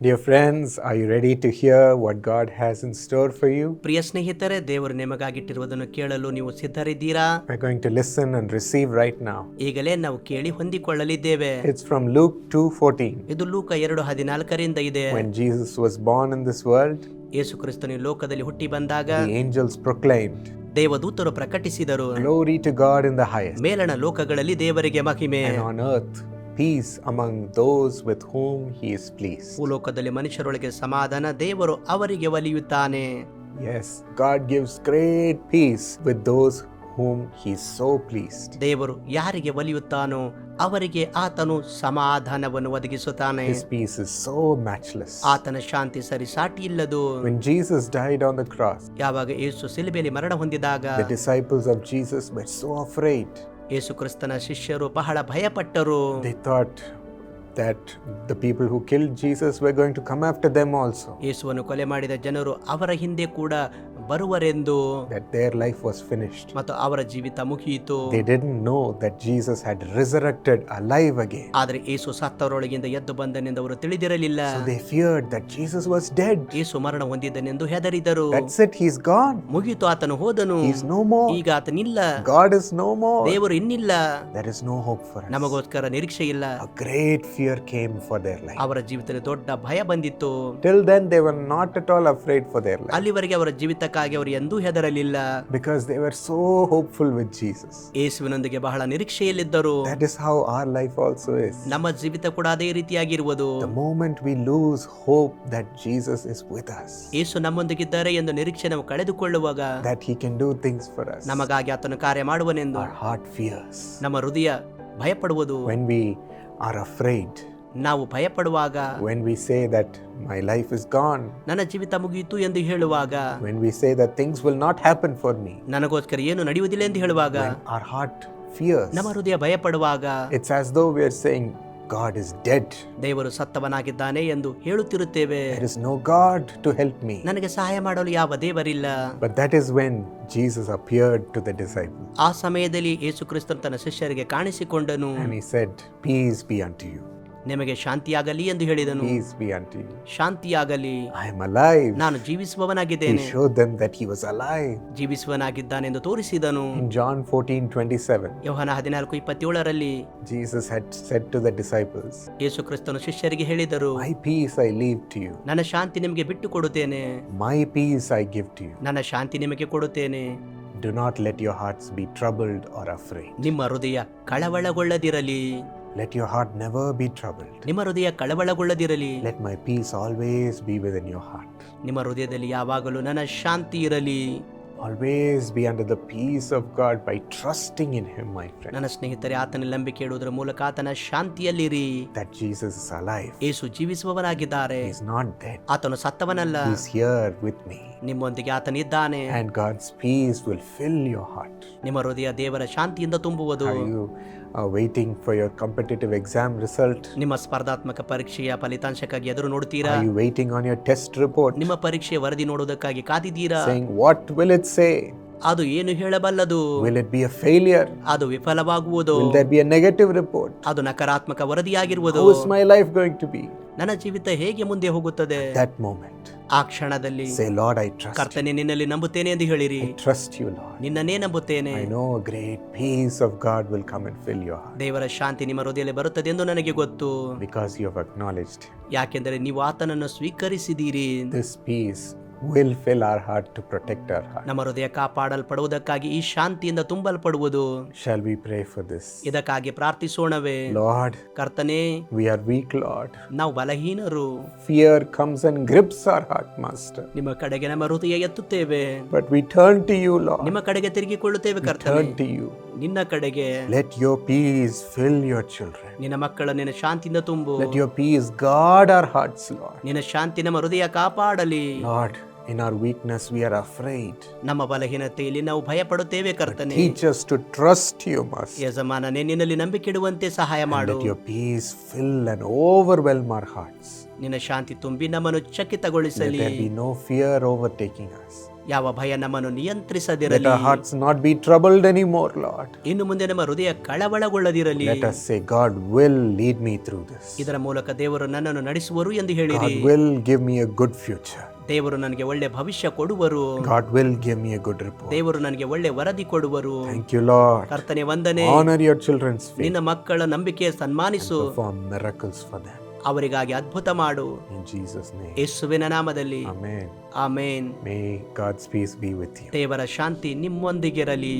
Dear friends, are you ready to hear what God has in store for you? ಪ್ರಿಯ ಸ್ನೇಹಿತರೆ ದೇವರು ನಿಮಗಾಗಿಟ್ಟಿರುವುದನ್ನು ಕೇಳಲು ನೀವು ಸಿದ್ಧರಿದ್ದೀರಾ We're going to listen and receive right now. ಈಗಲೇ ನಾವು ಕೇಳಿ ಹೊಂದಿಕೊಳ್ಳಲಿದ್ದೇವೆ It's from Luke 2:14. ಇದು ಲೂಕ 2:14 ರಿಂದ ಇದೆ When Jesus was born in this world, ಯೇಸು ಕ್ರಿಸ್ತನು ಲೋಕದಲ್ಲಿ ಹುಟ್ಟಿ ಬಂದಾಗ the angels proclaimed, ದೇವದೂತರು ಪ್ರಕಟಿಸಿದರು "Glory to God in the highest, ಮೇಲಣ ಲೋಕಗಳಲ್ಲಿ ದೇವರಿಗೆ ಮಹಿಮೆ and on earth peace among those with whom he is pleased." ಭೂಲೋಕದಲ್ಲಿ ಮನುಷ್ಯರೊಳಗೆ ಸಮಾಧಾನ ದೇವರು ಅವರಿಗೆ ಒಲಿಯುತ್ತಾನೆ Yes, God gives great peace with those whom he is so pleased. ದೇವರು ಯಾರಿಗೆ ಒಲಿಯುತ್ತಾನೋ ಅವರಿಗೆ ಆತನು ಸಮಾಧಾನವನ್ನು ಒದಗಿಸುತ್ತಾನೆ His peace is so matchless. ಆತನ ಶಾಂತಿ ಸರಿ ಸಾಟಿ ಇಲ್ಲದು When Jesus died on the cross, ಯಾವಾಗ ಯೇಸು ಸಿಲುಬೆಯಲ್ಲಿ ಮರಣ ಹೊಂದಿದಾಗ the disciples of Jesus were so afraid. ಯೇಸು ಕ್ರಿಸ್ತನ ಶಿಷ್ಯರು ಬಹಳ ಭಯಪಟ್ಟರು. that the people who killed Jesus were going to come after them also, ಯೇಸುವನ್ನು ಕೊಲೆ ಮಾಡಿದ ಜನರು ಅವರ ಹಿಂದೆ ಕೂಡ ಬರುವರೆಂದು that their life was finished. ಮತ್ತು ಅವರ ಜೀವಿತ ಮುಗಿಯಿತು They didn't know that Jesus had resurrected alive again. ಆದರೆ ಯೇಸು ಸತ್ತವರೊಳಗಿಂದ ಎದ್ದು ಬಂದನೆಂದು ಅವರು ತಿಳಿದಿರಲಿಲ್ಲ So they feared that Jesus was dead. ಯೇಸು ಮರಣ ಹೊಂದಿದ್ದನೆಂದು ಹೆದರಿದರು That's it, he's gone. ಮುಗಿಯಿತು ಆತನು ಹೋದನು He's no more. ಈಗ ಆತನಿಲ್ಲ God is no more. ದೇವರು ಇನ್ನಿಲ್ಲ There is no hope for us. ನಮಗೋಸ್ಕರ ನಿರೀಕ್ಷೆ ಇಲ್ಲ A great fear came for their life. ಅವರ ಜೀವಿತದಲ್ಲಿ ದೊಡ್ಡ ಭಯ ಬಂದಿತ್ತು Till then, they were not at all afraid for their life ಅಲ್ಲಿವರೆಗೆ ಅವರ ಜೀವಿತಕ್ಕಾಗಿ ಅವರು ಎಂದೂ ಹೆದರಲಿಲ್ಲ because they were so hopeful with Jesus. ಯೇಸುವಿನೊಂದಿಗೆ ಬಹಳ ನಿರೀಕ್ಷೆಯಲ್ಲಿದ್ದರು That is how our life also is. ನಮ್ಮ ಜೀವಿತ ಕೂಡ ಅದೇ ರೀತಿಯಾಗಿರುವುದು The moment we lose hope that Jesus is with us, ಯೇಸು ನಮ್ಮೊಂದಿಗಿದ್ದಾರೆ ಎಂದು ನಿರೀಕ್ಷೆ ನಾವು ಕಳೆದುಕೊಳ್ಳುವಾಗ that He can do things for us, ನಮಗಾಗಿ ಆತನು ಕಾರ್ಯ ಮಾಡುವನೆಂದು our heart fears. ನಮ್ಮ ಹೃದಯ ಭಯಪಡುವುದು When we are afraid, ನಾವು ಭಯಪಡುವಾಗ when we say that my life is gone, ನನ್ನ ಜೀವಿತ ಮುಗಿಯಿತು ಎಂದು ಹೇಳುವಾಗ when we say that things will not happen for me, ನನಗೋಸ್ಕರ ಏನು ನಡೆಯುವುದಿಲ್ಲ ಎಂದು ಹೇಳುವಾಗ when our heart fears, ನಮ್ಮ ಹೃದಯ ಭಯಪಡುವಾಗ it's as though we are saying, God is dead. ದೇವರು ಸತ್ತವನಾಗಿದ್ದಾನೆ ಎಂದು ಹೇಳುತ್ತಿರುತ್ತೇವೆ. There is no God to help me ನನಗೆ ಸಹಾಯ ಮಾಡಲು ಯಾವ ದೇವರಿಲ್ಲ. But that is when Jesus appeared to the disciple ಆ ಸಮಯದಲ್ಲಿ ಯೇಸು ಕ್ರಿಸ್ತನು ತನ್ನ ಶಿಷ್ಯರಿಗೆ ಕಾಣಿಸಿಕೊಂಡನು. And he said, Peace be unto you. ನಿಮಗೆ ಶಾಂತಿಯಾಗಲಿ ಎಂದು ಹೇಳಿದನು Peace be unto you. ಶಾಂತಿಯಾಗಲಿ I am alive. ನಾನು He ಜೀವಿಸುವವನಾಗಿದ್ದೇನೆ showed them that he was alive. ಜೀವಿಸುವನಾಗಿದ್ದಾನೆಂದು ತೋರಿಸಿದನು ಜಾನ್ John 14 27, ಯೋಹನ ಹದಿನಾಲ್ಕು ಇಪ್ಪತ್ತೇಳರಲ್ಲಿ Jesus had said to the disciples, ಯೇಸು ಕ್ರಿಸ್ತನು ಶಿಷ್ಯರಿಗೆ ಹೇಳಿದರು My peace I leave to you, ನನ್ನ ಶಾಂತಿ ನಿಮಗೆ ಬಿಟ್ಟು ಕೊಡುತ್ತೇನೆ my peace I give to you. ನನ್ನ ಶಾಂತಿ ನಿಮಗೆ ಕೊಡುತ್ತೇನೆ Do not let your hearts be troubled or afraid. ನಿಮ್ಮ ಹೃದಯ ಕಳವಳಗೊಳ್ಳದಿರಲಿ Let your heart never be troubled. ನಿಮ್ಮ ಹೃದಯ ಕಳವಳಗೊಳ್ಳದಿರಲಿ Let my peace always be within your heart. ನಿಮ್ಮ ಹೃದಯದಲ್ಲಿ ಯಾವಾಗಲೂ ನನ್ನ ಶಾಂತಿ ಇರಲಿ Always be under the peace of God by trusting in Him, my friend. ನನ್ನ ಸ್ನೇಹಿತರೆ ಆತನ ನಂಬಿಕೆ ಇಡುವುದರ ಮೂಲಕ ಆತನ ಶಾಂತಿಯಲ್ಲಿರಿ That Jesus is alive. Yesu ಜೀವಿಸುವವನಾಗಿದ್ದಾರೆ is not dead. ಆತನು ಸತ್ತವನಲ್ಲ is here with me. ನಿಮ್ಮೊಂದಿಗೆ ಆತನಿದ್ದಾನೆ And God's peace will fill your heart. ನಿಮ್ಮ ಹೃದಯ ದೇವರ ಶಾಂತಿಯಿಂದ ತುಂಬುವುದು uh, waiting for your competitive exam result? ನಿಮ್ಮ ಸ್ಪರ್ಧಾತ್ಮಕ ಪರೀಕ್ಷೆಯ ಫಲಿತಾಂಶಕ್ಕಾಗಿ ಎದುರು ನೋಡುತ್ತೀರಾ Are you waiting on your test report? ನಿಮ್ಮ ಪರೀಕ್ಷೆಯ ವರದಿ ನೋಡುವುದಕ್ಕಾಗಿ ಕಾದಿದ್ದೀರಾ Saying, what will it say? ಅದು ಏನು ಹೇಳಬಲ್ಲದು Will it be a failure? ಅದು ವಿಫಲವಾಗುವುದು Will there be a negative report? ಅದು ನಕಾರಾತ್ಮಕ ವರದಿಯಾಗಿರುವುದು How is my life going to be? ನನ್ನ ಜೀವಿತ ಹೇಗೆ ಮುಂದೆ ಹೋಗುತ್ತದೆ That moment, ಆ ಕ್ಷಣದಲ್ಲಿ ಲಾರ್ಡ್ ಕರ್ತನೆ ನಿನ್ನಲ್ಲಿ ನಂಬುತ್ತೇನೆ ಎಂದು ಹೇಳಿರಿ. ಟ್ರಸ್ಟ್ ಯು ಲಾರ್ಡ್ ನಿನ್ನನ್ನೇ ನಂಬುತ್ತೇನೆ. I know great peace of God will come and fill your ದೇವರ ಶಾಂತಿ ನಿಮ್ಮ ಹೃದಯದಲ್ಲಿ ಬರುತ್ತದೆ ಎಂದು ನನಗೆ ಗೊತ್ತು. ಬಿಕಾಸ್ ಯು ಹ್ಯಾವ್ ಅಕ್ನಾಲೆಜ್ಡ್ ಯಾಕೆಂದರೆ ನೀವು ಆತನನ್ನು ಸ್ವೀಕರಿಸಿದೀರಿ. This peace will fill our heart to protect our heart. ನಮ್ಮ ಹೃದಯ ಕಾಪಾಡಲ್ಪಡುವುದಕ್ಕಾಗಿ ಈ ಶಾಂತಿಯಿಂದ ತುಂಬಲ್ಪಡುವುದು Shall we pray for this? ಇದಕ್ಕಾಗಿ ಪ್ರಾರ್ಥಿಸೋಣವೇ Lord, ಕರ್ತನೆ we are weak, Lord. ನಾವು ಬಲಹೀನರು Fear comes and grips our heart, Master. ನಿಮ್ಮ ಕಡೆಗೆ ನಮ್ಮ ಹೃದಯ ಎತ್ತುತ್ತೇವೆ But we turn to you, Lord. ನಿಮ್ಮ ಕಡೆಗೆ ತಿರುಗಿಕೊಳ್ಳುತ್ತೇವೆ ಕರ್ತನೆ Turn to you. ನಿನ್ನ ಕಡೆಗೆ Let your peace fill your children. ನಿನ್ನ ಮಕ್ಕಳ ನಿನ್ನ ಶಾಂತಿಯಿಂದ ತುಂಬು Let your peace guard our hearts, Lord. ನಿನ್ನ ಶಾಂತಿ ನಮ್ಮ ಹೃದಯ ಕಾಪಾಡಲಿ Lord, in our weakness, we are afraid. ನಮ್ಮ ಬಲಹೀನತೆಯಲ್ಲಿ ನಾವು ಭಯಪಡುತ್ತೇವೆ ಕರ್ತನೆ Teach us to trust you, Master. ಯಜಮಾನನೇ ನಿನ್ನಲ್ಲಿ ನಂಬಿಕೆ ಇಡುವಂತೆ ಸಹಾಯ ಮಾಡು Let your peace fill and overwhelm our hearts. ನಿನ್ನ ಶಾಂತಿ ತುಂಬಿ ನಮ್ಮನ್ನು Let ಚಕಿತಗೊಳಿಸಲಿ there be no fear overtaking us. ಯಾವ ಭಯ ನಮ್ಮನ್ನು Let ನಿಯಂತ್ರಿಸದಿರಲಿ our hearts not be troubled anymore, Lord. ಇನ್ನು ಮುಂದೆ ನಮ್ಮ ಹೃದಯ ಕಳವಳಗೊಳ್ಳದಿರಲಿ Let us say, God will lead me through this. ಇದರ ಮೂಲಕ ದೇವರು ನನ್ನನ್ನು ನಡೆಸುವರು ಎಂದು ಹೇಳಿರಿ God will give me a good future. ದೇವರು ನನಗೆ ಒಳ್ಳೆ ಭವಿಷ್ಯ ಕೊಡುವರು God will give me a good report. ದೇವರು ನನಗೆ ಒಳ್ಳೆ ವರದಿ ಕೊಡುವರು Thank you, Lord. ಕರ್ತನೆ ವಂದನೆ Honor your children's faith. ನಿನ್ನ ಮಕ್ಕಳ ನಂಬಿಕೆ ಸನ್ಮಾನಿಸು Perform miracles for them. ಅವರಿಗಾಗಿ ಅದ್ಭುತ ಮಾಡು In Jesus' name. ಯೇಸುವಿನ ನಾಮದಲ್ಲಿ Amen. Amen May God's peace be with you. ದೇವರ ಶಾಂತಿ ನಿಮ್ಮೊಂದಿಗಿರಲಿ